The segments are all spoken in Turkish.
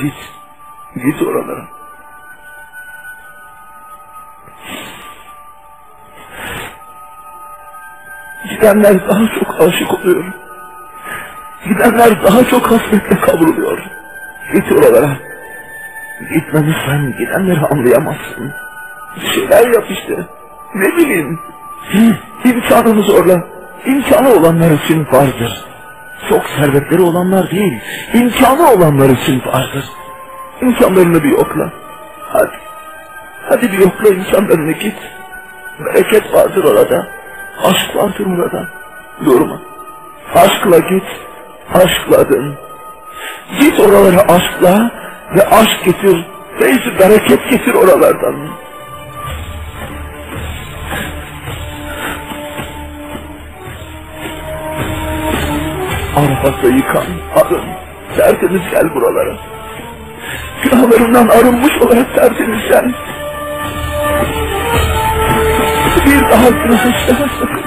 Git. Git oralara. Gidenler daha çok aşık oluyor. Gidenler daha çok hasretle kavruluyor. Git oralara. Gitmemizsen gidenleri anlayamazsın. Bir şeyler yap işte. Ne bileyim. İmkanını zorla. İmkanı olanlar için vardır. Çok servetleri olanlar değil, imkanı olanlar için vardır. İmkanlarını bir yokla. Hadi. Hadi bir yokla imkanlarını git. Bereket vardır orada. Aşk vardır orada. Durma. Aşkla git. Aşkla dön. Git oralara aşkla ve aşk getir. Feyzi bereket getir oralardan. Arafat'ta yıkan, arın, tertemiz gel buralara. Günahlarından arınmış olarak tertemiz gel. Bir daha günah işleme sakın.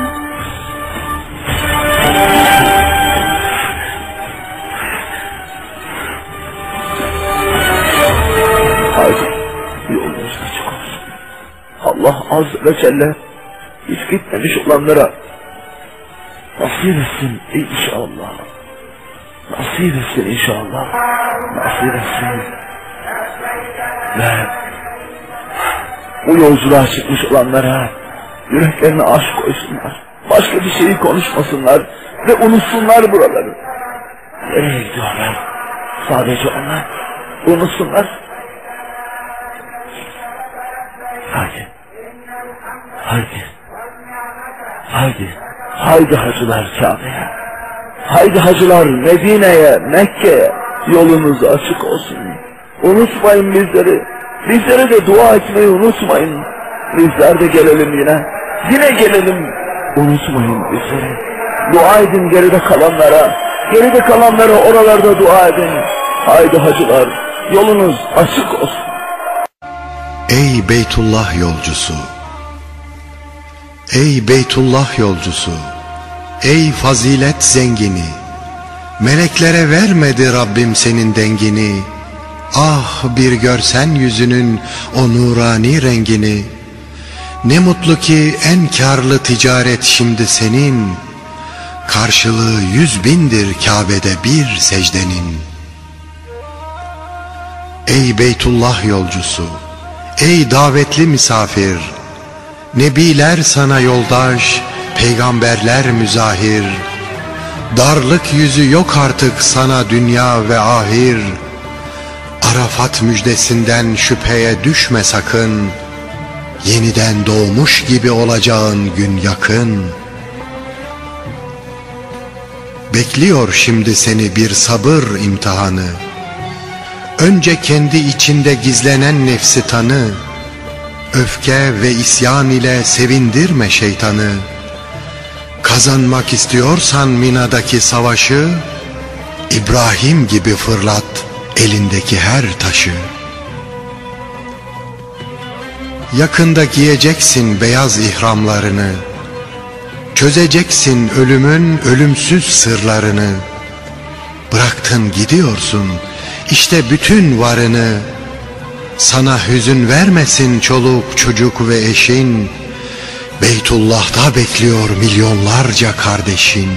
Haydi, yolunuz açık olsun. Allah Azze ve Celle hiç gitmemiş olanlara nasip etsin inşallah. Nasip etsin inşallah. Nasip etsin. Ve bu yolculuğa çıkmış olanlara yüreklerine aşk koysunlar. Başka bir şeyi konuşmasınlar ve unutsunlar buraları. Nereye gidiyorlar? Sadece onlar. Unutsunlar. Haydi. Haydi. Haydi. Haydi hacılar Kabe'ye. Haydi hacılar Medine'ye, Mekke'ye. Yolunuz açık olsun. Unutmayın bizleri. Bizlere de dua etmeyi unutmayın. Bizler de gelelim yine. Yine gelelim. Unutmayın bizleri. Dua edin geride kalanlara. Geride kalanlara oralarda dua edin. Haydi hacılar. Yolunuz açık olsun. Ey Beytullah yolcusu! Ey Beytullah yolcusu! Ey fazilet zengini! Meleklere vermedi Rabbim senin dengini. Ah bir görsen yüzünün o nurani rengini. Ne mutlu ki en karlı ticaret şimdi senin. Karşılığı yüz bindir Kabe'de bir secdenin. Ey Beytullah yolcusu! Ey davetli misafir! Nebiler sana yoldaş, peygamberler müzahir. Darlık yüzü yok artık sana dünya ve ahir. Arafat müjdesinden şüpheye düşme sakın. Yeniden doğmuş gibi olacağın gün yakın. Bekliyor şimdi seni bir sabır imtihanı. Önce kendi içinde gizlenen nefsi tanı. Öfke ve isyan ile sevindirme şeytanı. Kazanmak istiyorsan Mina'daki savaşı, İbrahim gibi fırlat elindeki her taşı. Yakında giyeceksin beyaz ihramlarını, Çözeceksin ölümün ölümsüz sırlarını. Bıraktın gidiyorsun, işte bütün varını sana hüzün vermesin çoluk çocuk ve eşin Beytullah'ta bekliyor milyonlarca kardeşin.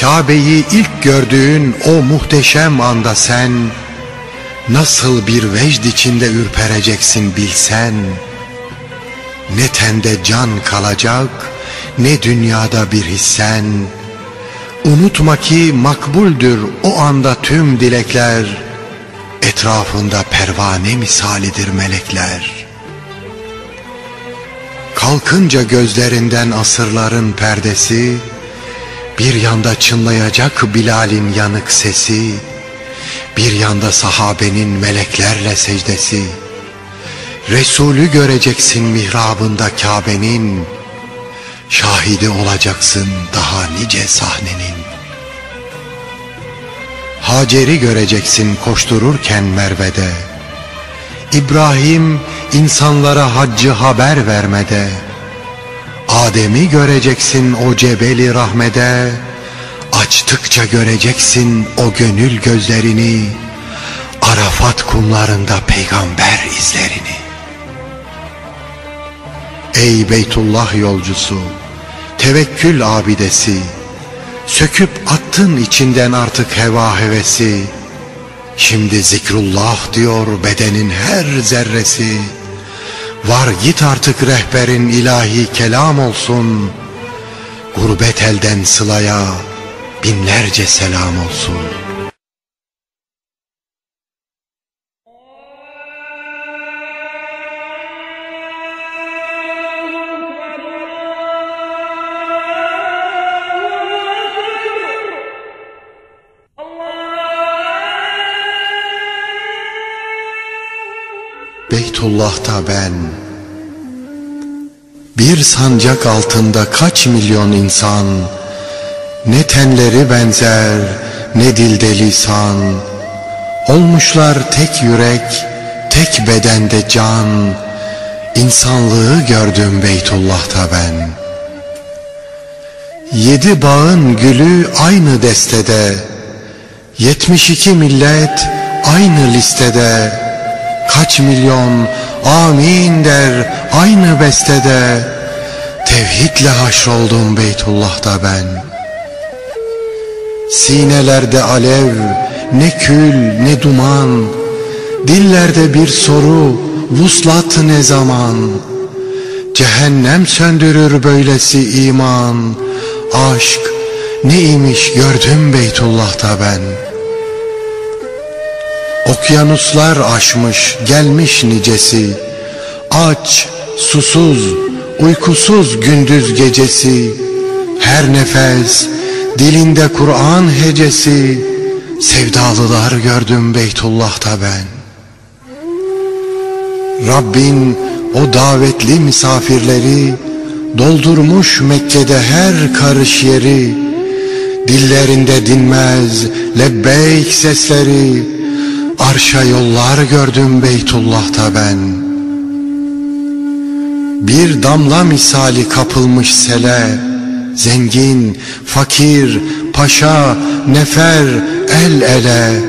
Kabe'yi ilk gördüğün o muhteşem anda sen Nasıl bir vecd içinde ürpereceksin bilsen. Ne tende can kalacak ne dünyada bir hissen. Unutma ki makbuldür o anda tüm dilekler Etrafında pervane misalidir melekler Kalkınca gözlerinden asırların perdesi Bir yanda çınlayacak Bilal'in yanık sesi Bir yanda sahabenin meleklerle secdesi. Resulü göreceksin mihrabında Kabe'nin Şahidi olacaksın daha nice sahnenin. Hacer'i göreceksin koştururken Merve'de. İbrahim insanlara haccı haber vermede Adem'i göreceksin o cebeli rahmede Açtıkça göreceksin o gönül gözlerini Arafat kumlarında peygamber izlerini. Ey Beytullah yolcusu Tevekkül abidesi Söküp attın içinden artık heva hevesi. Şimdi zikrullah diyor bedenin her zerresi Var git artık rehberin ilahi kelam olsun. Gurbet elden sılaya binlerce selam olsun Beytullah'ta ben Bir sancak altında kaç milyon insan Ne tenleri benzer ne dilde lisan Olmuşlar tek yürek tek bedende can İnsanlığı gördüm Beytullah'ta ben. Yedi bağın gülü aynı destede Yetmiş iki millet aynı listede Kaç milyon amin der aynı bestede. Tevhidle haşroldum Beytullah'ta ben. Sinelerde alev ne kül ne duman. Dillerde bir soru vuslat ne zaman? Cehennem söndürür böylesi iman. Aşk neymiş gördüm Beytullah'ta ben Okyanuslar aşmış gelmiş nicesi. Aç, susuz, uykusuz gündüz gecesi. Her nefes dilinde Kur'an hecesi. Sevdalılar gördüm Beytullah'ta ben. Rabbin o davetli misafirleri Doldurmuş Mekke'de her karış yeri. Dillerinde dinmez lebbeyk sesleri Arşa yollar gördüm Beytullah'ta ben. Bir damla misali kapılmış sele. Zengin, fakir, paşa, nefer, el ele.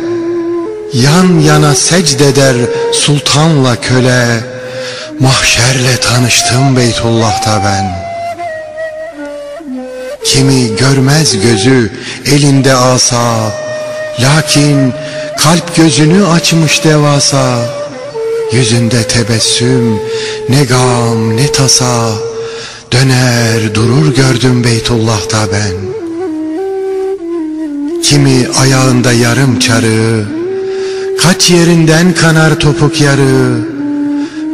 Yan yana secdeder sultanla köle. Mahşerle tanıştım Beytullah'ta ben. Kimi görmez gözü elinde asa. Lakin Kalp gözünü açmış devasa. Yüzünde tebessüm Ne gam ne tasa. Döner durur gördüm Beytullah'ta ben. Kimi ayağında yarım çarı Kaç yerinden kanar topuk yarı.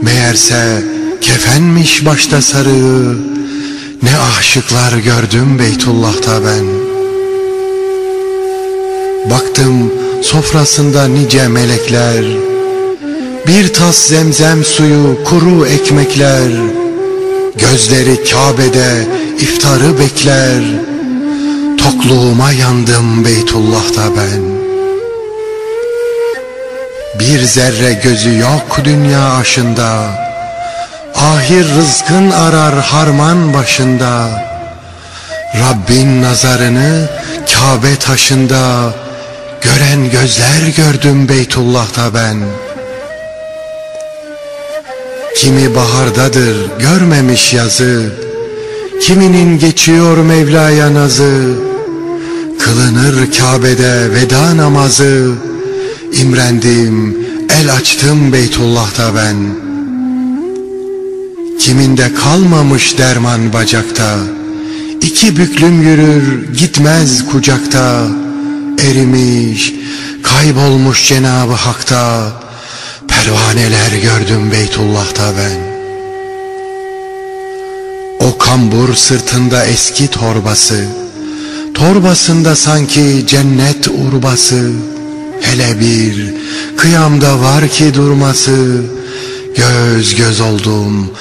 Meğerse kefenmiş başta sarı. Ne aşıklar gördüm Beytullah'ta ben. Baktım Sofrasında nice melekler Bir tas zemzem suyu kuru ekmekler. Gözleri Kabe'de iftarı bekler. Tokluğuma yandım Beytullah'ta ben. Bir zerre gözü yok dünya aşında. Ahir rızkın arar harman başında. Rabbin nazarını Kabe taşında Gören gözler gördüm Beytullah'ta ben. Kimi bahardadır görmemiş yazı. Kiminin geçiyor Mevla'ya nazı. Kılınır Kabe'de veda namazı. İmrendim el açtım Beytullah'ta ben. Kiminde kalmamış derman bacakta. İki büklüm yürür gitmez kucakta erimiş, kaybolmuş Cenabı Hak'ta, pervaneler gördüm Beytullah'ta ben. O kambur sırtında eski torbası, torbasında sanki cennet urbası, hele bir kıyamda var ki durması, göz göz oldum,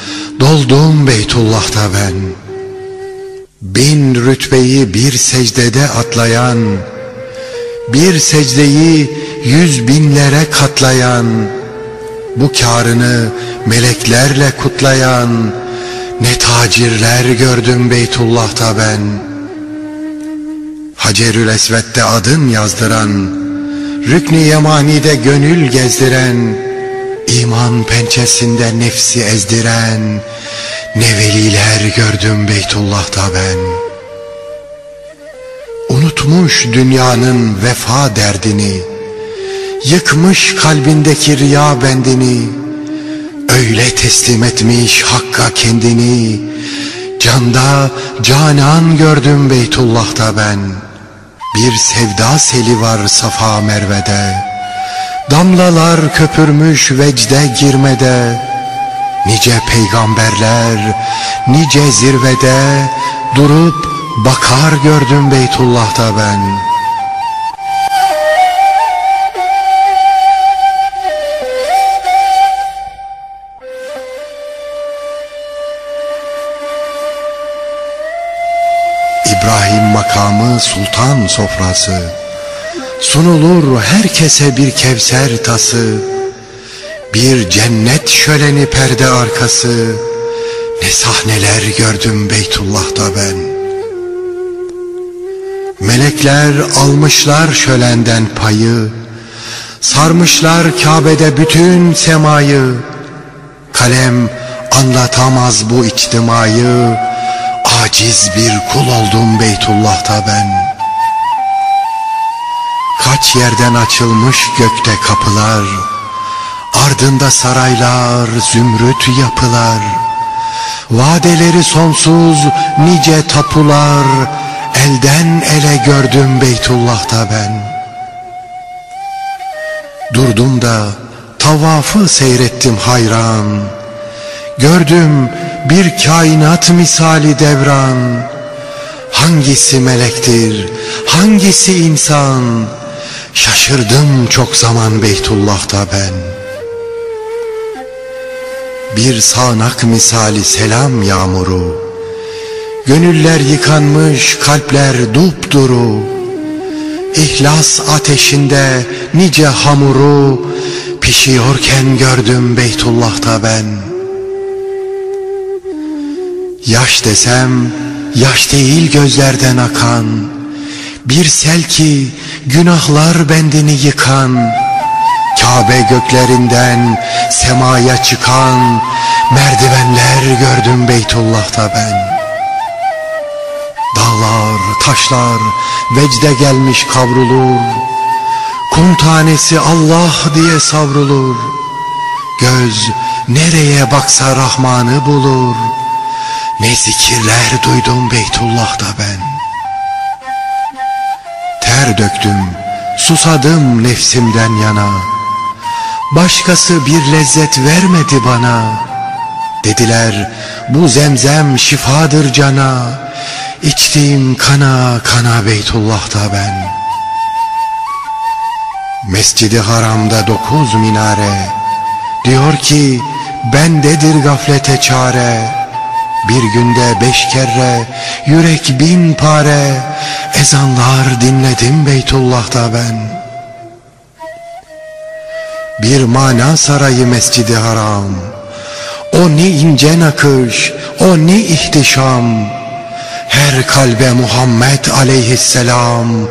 doldum Beytullah'ta ben. Bin rütbeyi bir secdede atlayan, bir secdeyi yüz binlere katlayan, bu karını meleklerle kutlayan, ne tacirler gördüm Beytullah'ta ben. Hacerül Esved'de adın yazdıran, Rükni Yemani'de gönül gezdiren, iman pençesinde nefsi ezdiren, ne veliler gördüm Beytullah'ta ben. Unutmuş dünyanın vefa derdini, Yıkmış kalbindeki riya bendini, Öyle teslim etmiş Hakk'a kendini, Canda canan gördüm Beytullah'ta ben. Bir sevda seli var Safa Merve'de, Damlalar köpürmüş vecde girmede, Nice peygamberler, nice zirvede durup bakar gördüm Beytullah'ta ben. İbrahim makamı sultan sofrası, sunulur herkese bir kevser tası, bir cennet şöleni perde arkası. Ne sahneler gördüm Beytullah'ta ben Melekler almışlar şölenden payı Sarmışlar Kabe'de bütün semayı. Kalem anlatamaz bu içtimayı Aciz bir kul oldum Beytullah'ta ben. Kaç yerden açılmış gökte kapılar Ardında saraylar, zümrüt yapılar. Vadeleri sonsuz nice tapular Elden ele gördüm Beytullah'ta ben. Durdum da tavafı seyrettim hayran. Gördüm bir kainat misali devran. Hangisi melektir, hangisi insan? Şaşırdım çok zaman Beytullah'ta ben. Bir sağanak misali selam yağmuru Gönüller yıkanmış kalpler dupduru. İhlas ateşinde nice hamuru Pişiyorken gördüm Beytullah'ta ben. Yaş desem yaş değil gözlerden akan. Bir sel ki günahlar bendini yıkan. Kabe göklerinden semaya çıkan merdivenler gördüm Beytullah'ta ben. Dağlar, taşlar vecde gelmiş kavrulur. Kum tanesi Allah diye savrulur. Göz nereye baksa Rahman'ı bulur. Ne zikirler duydum Beytullah'ta ben. Ter döktüm, susadım nefsimden yana. Başkası bir lezzet vermedi bana Dediler bu zemzem şifadır cana İçtiğim kana kana Beytullah'ta ben. Mescidi haramda dokuz minare. Diyor ki bendedir gaflete çare. Bir günde beş kere yürek bin pare. Ezanlar dinledim Beytullah'ta ben. Bir mana sarayı mescidi haram. O ne ince nakış O ne ihtişam Her kalbe Muhammed aleyhisselam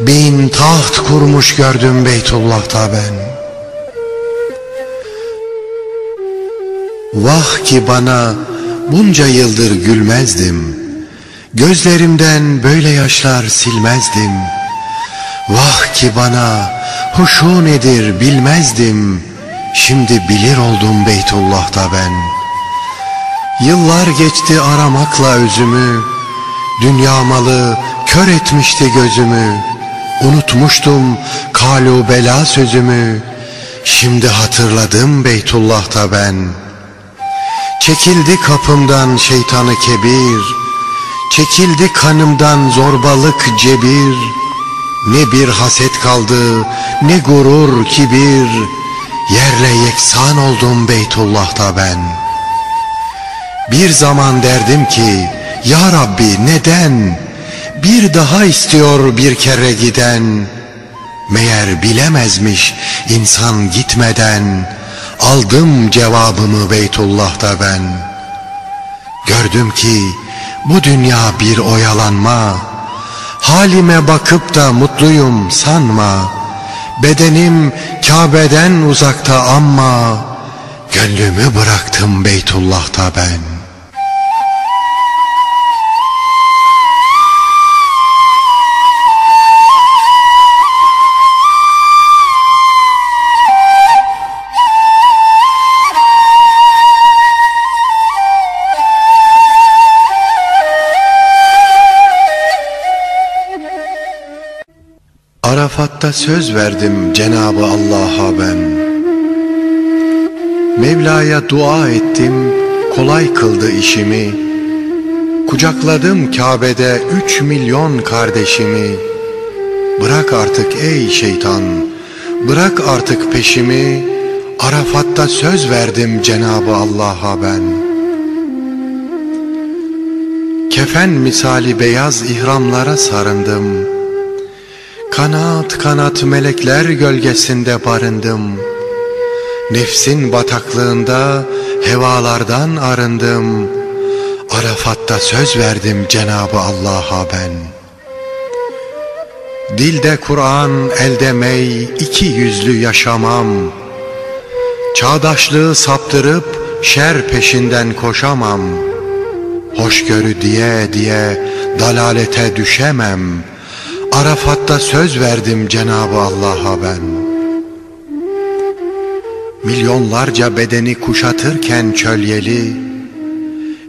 Bin taht kurmuş gördüm Beytullah'ta ben. Vah ki bana bunca yıldır gülmezdim Gözlerimden böyle yaşlar silmezdim. Vah ki bana huşu nedir bilmezdim Şimdi bilir oldum Beytullah'ta ben. Yıllar geçti aramakla özümü Dünya malı kör etmişti gözümü. Unutmuştum kalu bela sözümü. Şimdi hatırladım Beytullah'ta ben. Çekildi kapımdan şeytanı kebir. Çekildi kanımdan zorbalık cebir. Ne bir haset kaldı, ne gurur, kibir. Yerle yeksan oldum Beytullah'ta ben. Bir zaman derdim ki, Ya Rabbi neden? Bir daha istiyor bir kere giden. Meğer bilemezmiş insan gitmeden, Aldım cevabımı Beytullah'ta ben. Gördüm ki bu dünya bir oyalanma, Halime bakıp da mutluyum sanma Bedenim Kabe'den uzakta ama Gönlümü bıraktım Beytullah'ta ben Arafat'ta söz verdim Cenabı Allah'a ben. Mevla'ya dua ettim kolay kıldı işimi. Kucakladım Kabe'de üç milyon kardeşimi. Bırak artık ey şeytan Bırak artık peşimi. Arafat'ta söz verdim Cenabı Allah'a ben. Kefen misali beyaz ihramlara sarındım Kanat kanat melekler gölgesinde barındım. Nefsin bataklığında hevalardan arındım. Arafat'ta söz verdim Cenabı Allah'a ben. Dilde Kur'an, elde mey, iki yüzlü yaşamam. Çağdaşlığı saptırıp şer peşinden koşamam. Hoşgörü diye diye dalalete düşemem.'' Arafat'ta söz verdim Cenabı Allah'a ben. Milyonlarca bedeni kuşatırken çölyeli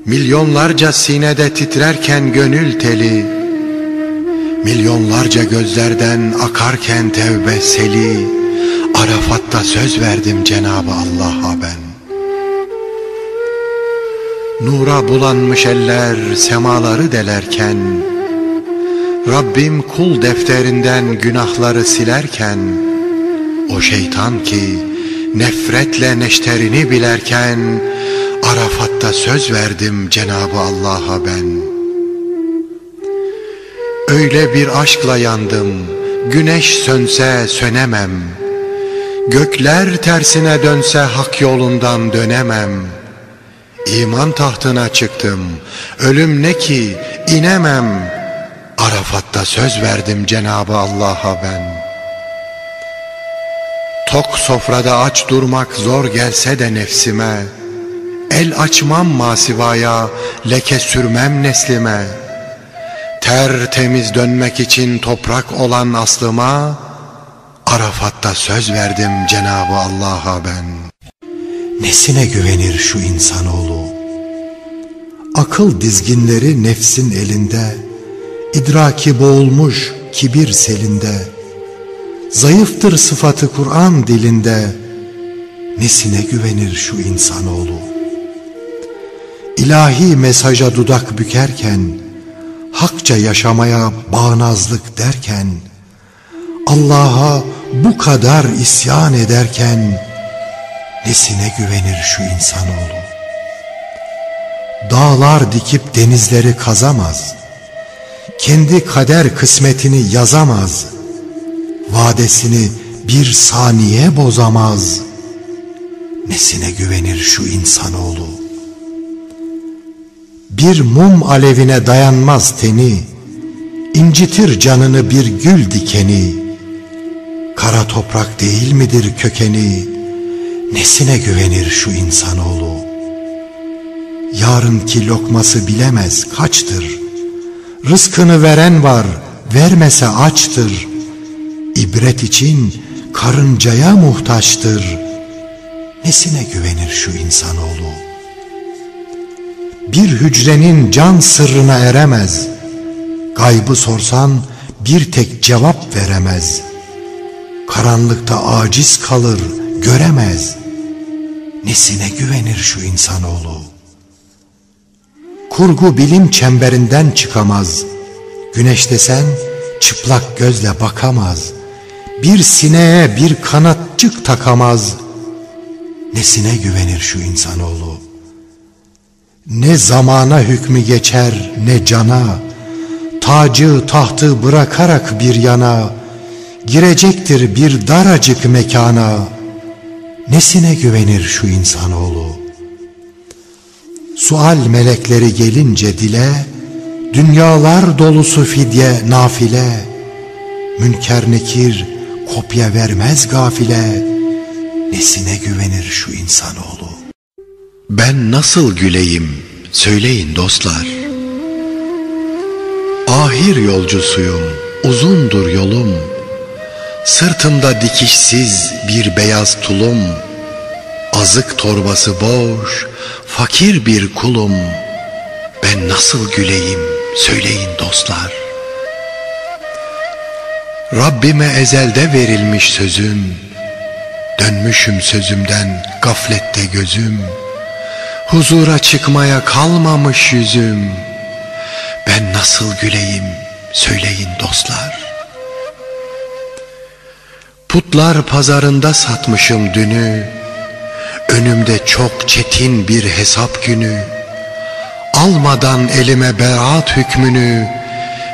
Milyonlarca sinede titrerken gönül teli Milyonlarca gözlerden akarken tevbe seli Arafat'ta söz verdim Cenabı Allah'a ben. Nura bulanmış eller semaları delerken Rabbim kul defterinden günahları silerken O şeytan ki nefretle neşterini bilerken Arafat'ta söz verdim Cenabı Allah'a ben. Öyle bir aşkla yandım Güneş sönse sönemem. Gökler tersine dönse hak yolundan dönemem. İman tahtına çıktım Ölüm ne ki inemem Arafat'ta söz verdim Cenabı Allah'a ben. Tok sofrada aç durmak zor gelse de nefsime El açmam masivaya, leke sürmem neslime. Ter temiz dönmek için toprak olan aslıma Arafat'ta söz verdim Cenabı Allah'a ben. Nesine güvenir şu insanoğlu? Akıl dizginleri nefsin elinde İdraki boğulmuş kibir selinde, Zayıftır sıfatı Kur'an dilinde, Nesine güvenir şu insanoğlu? İlahi mesaja dudak bükerken, Hakça yaşamaya bağnazlık derken, Allah'a bu kadar isyan ederken, Nesine güvenir şu insanoğlu? Dağlar dikip denizleri kazamaz.'' Kendi kader kısmetini yazamaz. Vadesini bir saniye bozamaz. Nesine güvenir şu insanoğlu? Bir mum alevine dayanmaz teni, incitir canını bir gül dikeni. Kara toprak değil midir kökeni? Nesine güvenir şu insanoğlu? Yarınki lokması bilemez kaçtır.'' Rızkını veren var, vermese açtır. İbret için karıncaya muhtaçtır. Nesine güvenir şu insanoğlu? Bir hücrenin can sırrına eremez. Gaybı sorsan bir tek cevap veremez. Karanlıkta aciz kalır, göremez. Nesine güvenir şu insanoğlu? Kurgu bilim çemberinden çıkamaz. Güneş desen çıplak gözle bakamaz. Bir sineğe bir kanatçık takamaz. Nesine güvenir şu insanoğlu? Ne zamana hükmü geçer ne cana. Tacı tahtı bırakarak bir yana. Girecektir bir daracık mekana. Nesine güvenir şu insanoğlu? Sual melekleri gelince dile, Dünyalar dolusu fidye nafile. Münker nekir kopya vermez gafile. Nesine güvenir şu insanoğlu? Ben nasıl güleyim? Söyleyin dostlar. Ahir yolcusuyum uzundur yolum. Sırtımda dikişsiz bir beyaz tulum. Azık torbası boş fakir bir kulum Ben nasıl güleyim söyleyin dostlar. Rabbime ezelde verilmiş sözüm Dönmüşüm sözümden gaflette gözüm. Huzura çıkmaya kalmamış yüzüm Ben nasıl güleyim söyleyin dostlar. Putlar pazarında satmışım dünü Önümde çok çetin bir hesap günü. Almadan elime beraat hükmünü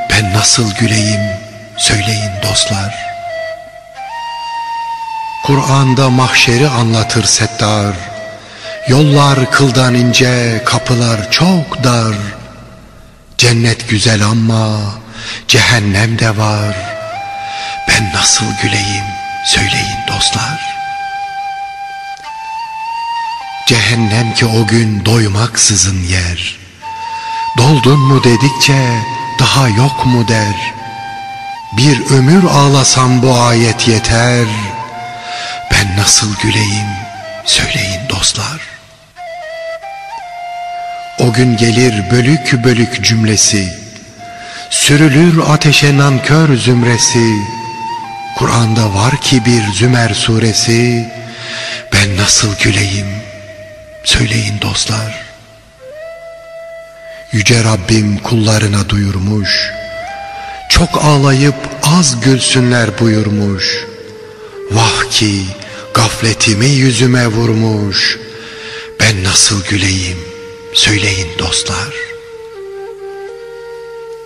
Ben nasıl güleyim söyleyin dostlar. Kur'an'da mahşeri anlatır Settar. Yollar kıldan ince, kapılar çok dar. Cennet güzel ama cehennem de var. Ben nasıl güleyim söyleyin dostlar Cehennem ki o gün doymaksızın yer. Doldun mu dedikçe daha yok mu der. Bir ömür ağlasam bu ayet yeter. Ben nasıl güleyim söyleyin dostlar. O gün gelir bölük bölük cümlesi. Sürülür ateşe nankör zümresi. Kur'an'da var ki bir Zümer suresi. Ben nasıl güleyim söyleyin dostlar. Yüce Rabbim kullarına duyurmuş. Çok ağlayıp az gülsünler buyurmuş. Vah ki gafletimi yüzüme vurmuş. Ben nasıl güleyim? Söyleyin dostlar.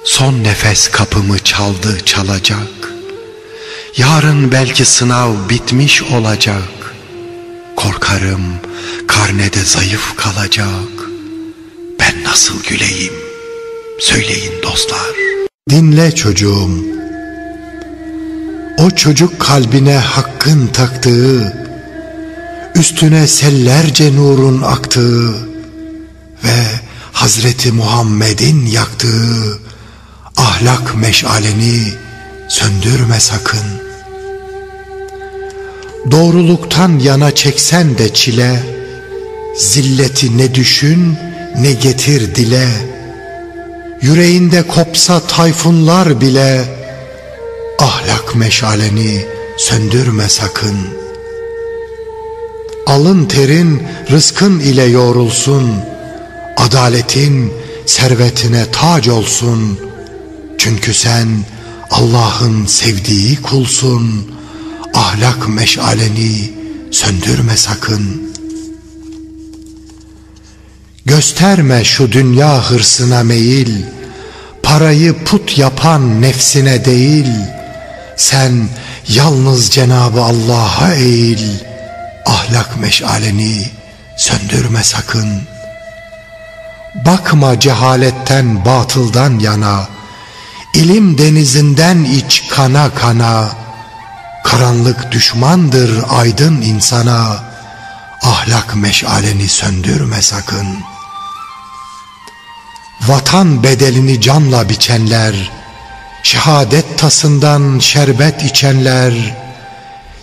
Son nefes kapımı çaldı çalacak. Yarın belki sınav bitmiş olacak. Korkarım karnede zayıf kalacak. Ben nasıl güleyim? Söyleyin dostlar. Dinle çocuğum. O çocuk kalbine hakkın taktığı Üstüne sellerce nurun aktığı Ve Hazreti Muhammed'in yaktığı Ahlak meşaleni söndürme sakın. Doğruluktan yana çeksen de çile Zilleti ne düşün ne getir dile. Yüreğinde kopsa tayfunlar bile. Ahlak meşaleni söndürme sakın. Alın terin rızkın ile yoğrulsun. Adaletin servetine tac olsun. Çünkü sen Allah'ın sevdiği kulsun. Ahlak meşaleni söndürme sakın Gösterme şu dünya hırsına meyil Parayı put yapan nefsine değil. Sen yalnız Cenabı Allah'a eğil Ahlak meşaleni söndürme sakın. Bakma cehaletten batıldan yana İlim denizinden iç kana kana. Karanlık düşmandır aydın insana Ahlak meşaleni söndürme sakın Vatan bedelini canla biçenler Şehadet tasından şerbet içenler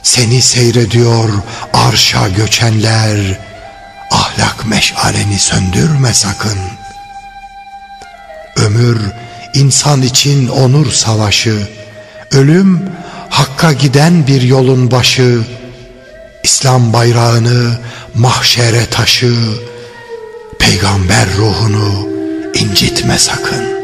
Seni seyrediyor arşa göçenler. Ahlak meşaleni söndürme sakın. Ömür insan için onur savaşı Ölüm hakka giden bir yolun başı. İslam bayrağını mahşere taşı Peygamber ruhunu incitme sakın